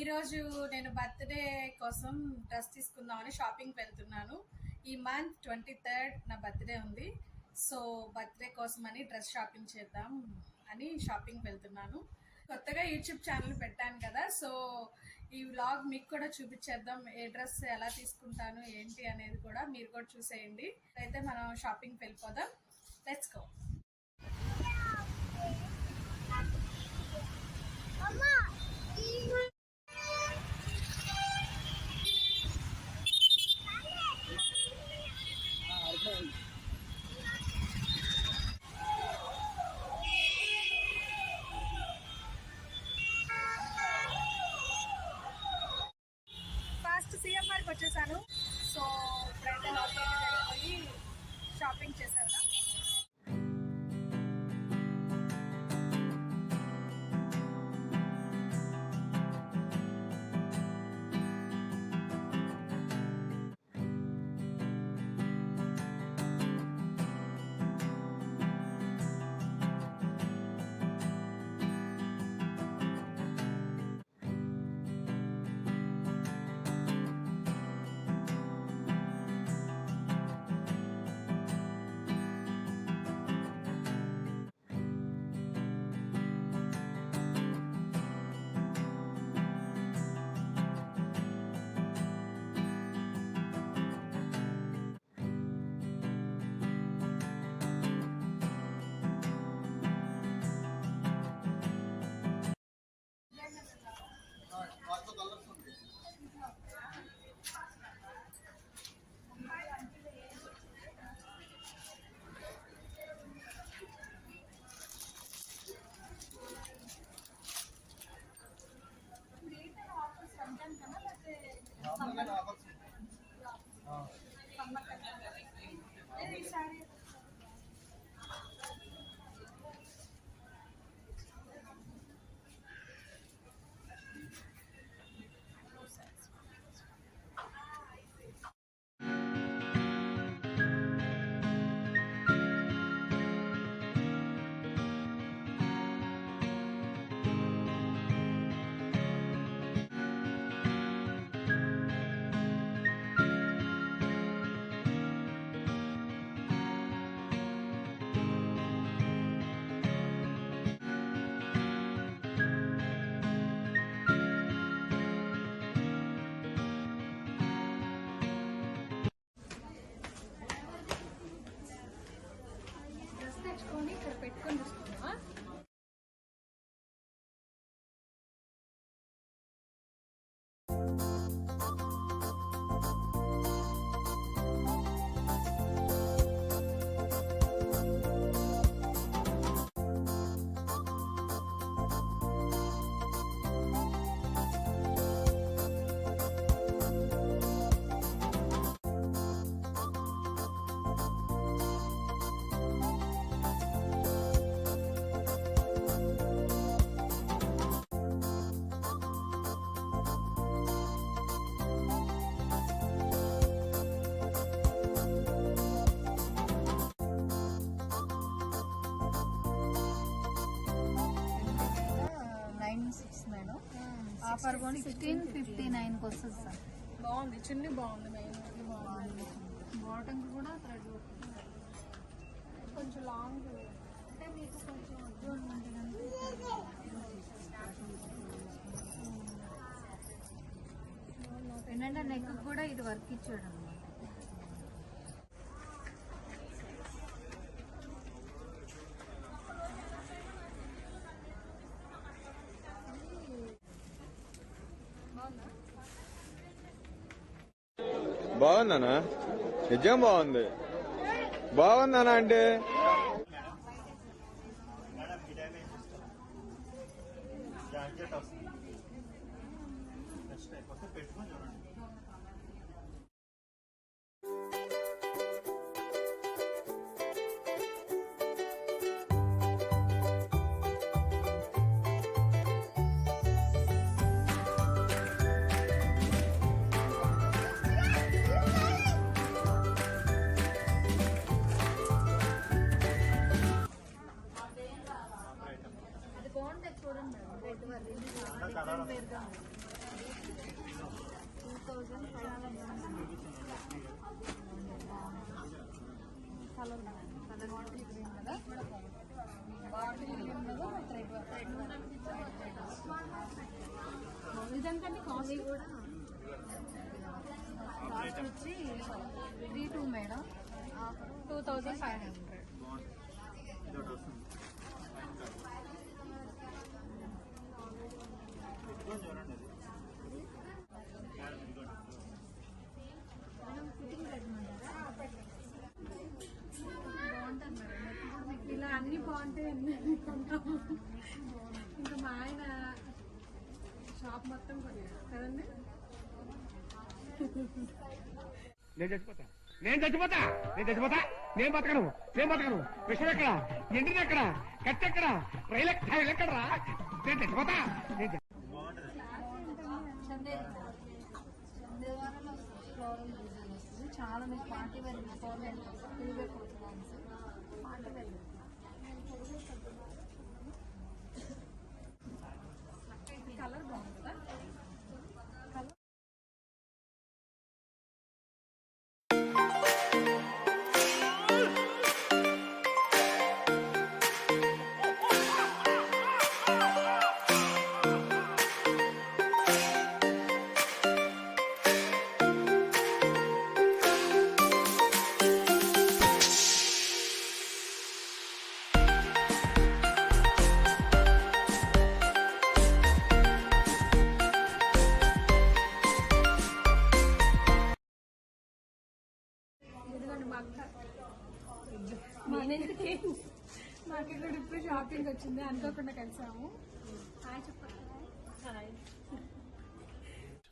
ఈరోజు నేను బర్త్డే కోసం డ్రెస్ తీసుకుందామని షాపింగ్ వెళ్తున్నాను. ఈ మంత్ ట్వంటీ థర్డ్ నా బర్త్డే ఉంది. సో బర్త్డే కోసం అని డ్రెస్ షాపింగ్ చేద్దాం అని షాపింగ్ వెళ్తున్నాను. కొత్తగా యూట్యూబ్ ఛానల్ పెట్టాను కదా సో ఈ వ్లాగ్ మీకు కూడా చూపించేద్దాం. ఏ డ్రెస్ ఎలా తీసుకుంటాను ఏంటి అనేది కూడా మీరు కూడా చూసేయండి. అయితే మనం షాపింగ్ వెళ్ళిపోదాం. లెట్స్ గో అమ్మా సో ఇప్పుడైతే లోపలికి వెళ్ళిపోయి షాపింగ్ చేసేద్దాం ఆఫర్ కొని సిక్స్టీన్ ఫిఫ్టీ నైన్కి వస్తుంది సార్. బాగుంది చున్నీ బాగుంది మెయిన్ బాగుంది. బాటమ్ కూడా థ్రెడ్ కొంచెం లాంగ్ అంటే మీకు కొంచెం ఏంటంటే నెక్ కూడా ఇది వర్క్ ఇచ్చాడు అనమాట బాగుందనా నిజం బాగుంది. బాగుందనా అంటే? చూడండి red two thousand five hundred colour colour water green కూడా కాస్ట్ వచ్చి three two madam two thousand five hundred ఇలా అన్ని బాగుంటాయి కొంటాము ఇంకా మా ఆయన షాప్ మొత్తం కదండి నేను చచ్చిపోతా. నేను చచ్చిపోతా. నేను చచ్చిపోతా. నేను బతకను. నేను బతకను. విషయం ఎక్కడ? ఎండిది ఎక్కడ? కట్టెక్కడ రైలు ఎక్కడ? రైలు ఎక్కడరా నేను చచ్చిపోతా. నేను వస్తుంది మీకు party wear four head three party wear colour బాగుంటుందా మాకు ఇక్కడ ఇప్పుడు షాపింగ్ వచ్చింది అనుకోకుండా కలిసాము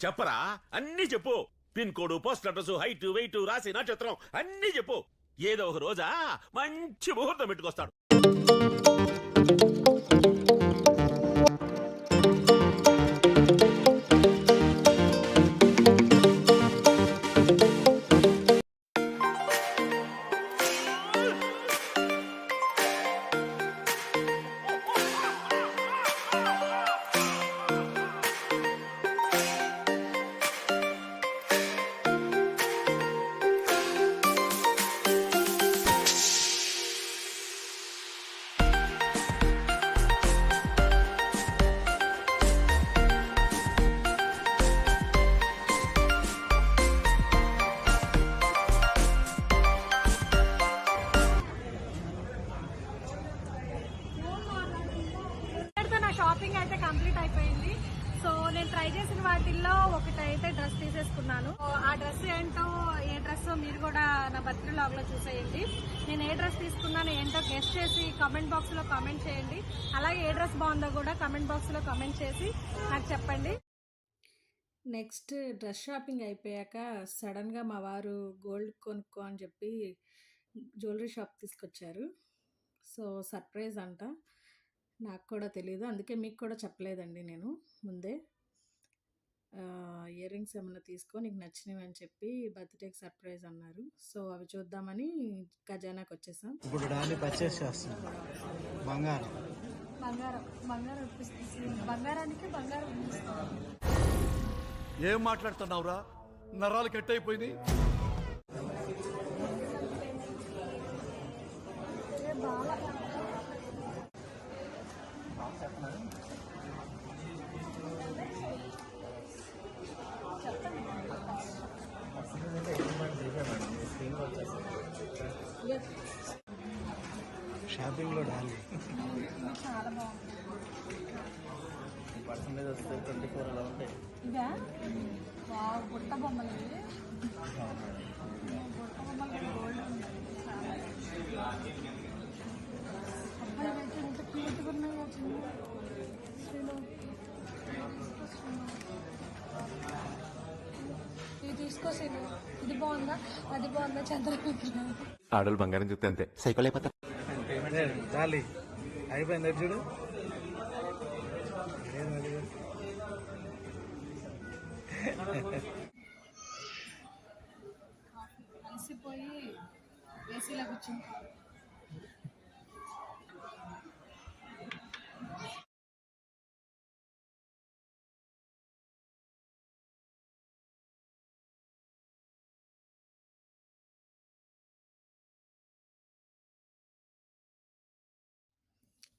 చెప్పరా? అన్ని చెప్పు. Pin code post address height weight రాసి నక్షత్రం అన్ని చెప్పు. ఏదో ఒక రోజా మంచి ముహూర్తం పెట్టుకొస్తాడు. షాపింగ్ అయితే కంప్లీట్ అయిపోయింది. సో నేను ట్రై చేసిన వాటిల్లో ఒకటి అయితే డ్రెస్ తీసేసుకున్నాను. ఆ డ్రెస్ ఏంటో ఏ డ్రెస్ మీరు కూడా నా బర్త్డే లాగ్లో చూసేయండి. నేను ఏ డ్రెస్ తీసుకున్నాను ఏంటో గెస్ట్ చేసి కామెంట్ బాక్స్లో కామెంట్ చేయండి. అలాగే ఏ డ్రెస్ బాగుందో కూడా కామెంట్ బాక్స్లో కామెంట్ చేసి నాకు చెప్పండి. నెక్స్ట్ డ్రెస్ షాపింగ్ అయిపోయాక సడన్గా మా వారు గోల్డ్ కొనుక్కో అని చెప్పి జ్యువెలరీ షాప్ తీసుకొచ్చారు. సో సర్ప్రైజ్ అంట. నాకు కూడా తెలియదు అందుకే మీకు కూడా చెప్పలేదండి నేను ముందే. ఇయర్ రింగ్స్ ఏమైనా తీసుకో నీకు నచ్చినవి అని చెప్పి బర్త్డేకి సర్ప్రైజ్ అన్నారు. సో అవి చూద్దామని ఖజానాకి వచ్చేసాం. ఇప్పుడు పర్చేస్ బంగారం. బంగారం. బంగారం బంగారానికి బంగారం ఏం మాట్లాడుతున్నావురా? నరాలు కట్ అయిపోయింది షాపింగ్లో డాలి. చాలా బాగుంది పర్సంటేజ్ వస్తే ట్వంటీ ఫోర్ అలా ఉంటాయి బుట్ట బొమ్మలు. బుట్ట బొమ్మలు గోల్డ్ ఉంది చాలా అబ్బాయి అయితే ఎంత క్యూట్గా ఉన్నాయో చిన్న శ్రీలు. ఇది బాగుందా అది బాగుందా చంద్రబాబు ఆడలు బంగారం చూస్తే అంతే సైకిల్ అయిపోతా అయిపోయింది చూడు. అలసిపోయి ఏసీలో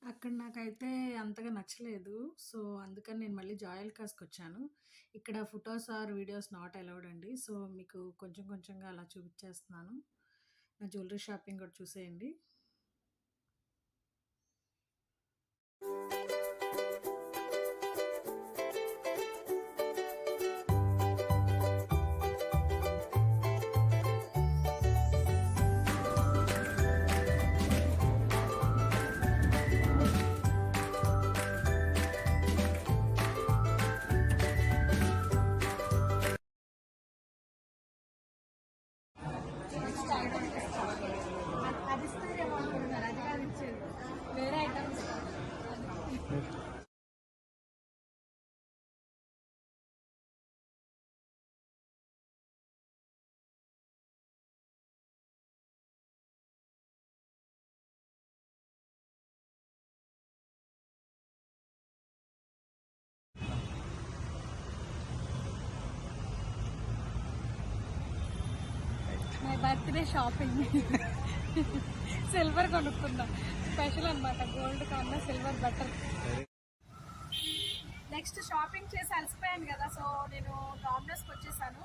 అక్కడ నాకైతే అంతగా నచ్చలేదు. సో అందుకని నేను మళ్ళీ జాయల్ కాస్కి వచ్చాను. ఇక్కడ photos or videos not allowed అండి. సో మీకు కొంచెం కొంచెంగా అలా చూపించేస్తున్నాను. నా జ్యువెలరీ షాపింగ్ కూడా చూసేయండి. Birthday shopping. సిల్వర్ కొనుక్కుందాం స్పెషల్ అనమాట గోల్డ్ కన్నా సిల్వర్ బెటర్ నెక్స్ట్ షాపింగ్ చేసి అలసిపోయాను కదా సో నేను డామినోస్కి వచ్చేసాను.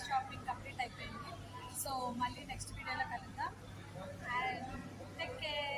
ఫస్ట్ షాపింగ్ కంప్లీట్ అయిపోయింది. సో మళ్ళీ నెక్స్ట్ వీడియోలో కలుద్దాం. And take care